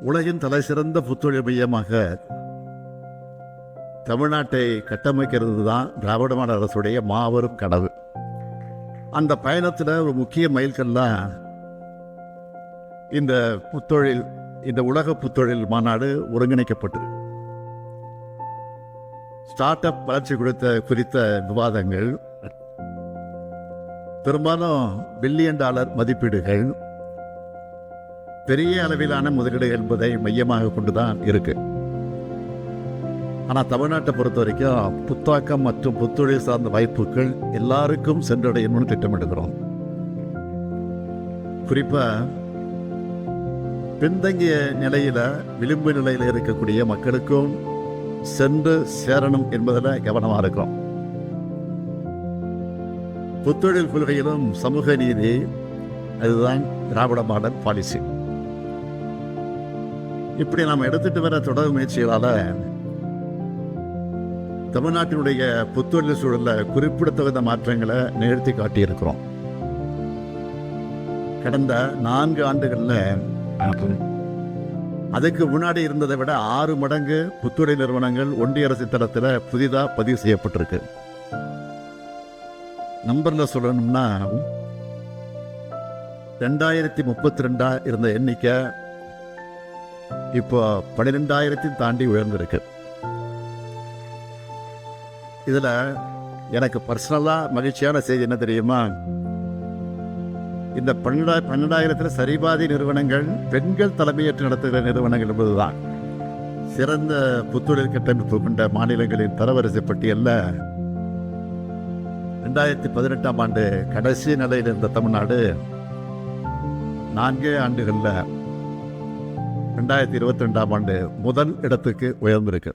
உலகின் தலை சிறந்த புத்தொழில் மையமாக தமிழ்நாட்டை கட்டமைக்கிறது தான் திராவிட மாடல் அரசுடைய மாபெரும் கனவு. அந்த பயணத்தில் ஒரு முக்கிய மைல்கல்லாம் இந்த புத்தொழில் இந்த உலக புத்தொழில் மாநாடு ஒருங்கிணைக்கப்பட்டது. ஸ்டார்ட் அப் வளர்ச்சி குறித்த குறித்த விவாதங்கள் பெரும்பாலும் பில்லியன் டாலர் மதிப்பீடுகள் பெரிய அளவிலான முதலீடு என்பதை மையமாக கொண்டுதான் இருக்கு. ஆனால் தமிழ்நாட்டை பொறுத்த வரைக்கும் புத்தாக்கம் மற்றும் புத்தொழில் சார்ந்த வாய்ப்புகள் எல்லாருக்கும் சென்றடையணும்னு திட்டமிடுகிறோம். குறிப்பா பின்தங்கிய நிலையில விளிம்பு நிலையில இருக்கக்கூடிய மக்களுக்கும் சென்று சேரணும் என்பதில் கவனமாக இருக்கிறோம். புத்தொழில் கொள்கையிலும் சமூக நீதி அதுதான் திராவிட மாடல் பாலிசி. இப்படி நாம் எடுத்துட்டு வர தொடர் முயற்சிகளால தமிழ்நாட்டினுடைய புத்தொழில் சூழல்ல குறிப்பிடத்தகுந்த மாற்றங்களை நிகழ்த்தி காட்டியிருக்கிறோம். கடந்த நான்கு ஆண்டுகள்ல அதுக்கு முன்னாடி இருந்ததை விட ஆறு மடங்கு புத்தொழில் நிறுவனங்கள் ஒன்றிய அரசு தளத்தில் புதிதாக பதிவு செய்யப்பட்டிருக்கு. நம்பர்ல சொல்லணும்னா ரெண்டாயிரத்தி முப்பத்தி ரெண்டா இருந்த எண்ணிக்கை இப்போ பன்னிரெண்டாயிரத்தையும் தாண்டி உயர்ந்திருக்கு. இதில் எனக்கு பர்சனலாக மகிழ்ச்சியான செய்தி என்ன தெரியுமா? இந்த பன்னெண்டா பன்னெண்டாயிரத்தில் சரிபாதி நிறுவனங்கள் பெண்கள் தலைமையேற்று நடத்துகிற நிறுவனங்கள் என்பதுதான். சிறந்த புத்தொழில் கட்டமைப்பு கொண்ட மாநிலங்களின் தரவரிசை பட்டியலில் ரெண்டாயிரத்தி பதினெட்டாம் ஆண்டு கடைசி நிலையில் இருந்த தமிழ்நாடு நான்கே ஆண்டுகளில் ரெண்டாயிரத்தி இருபத்தி ரெண்டாம் ஆண்டு முதல் இடத்துக்கு உயர்ந்திருக்கு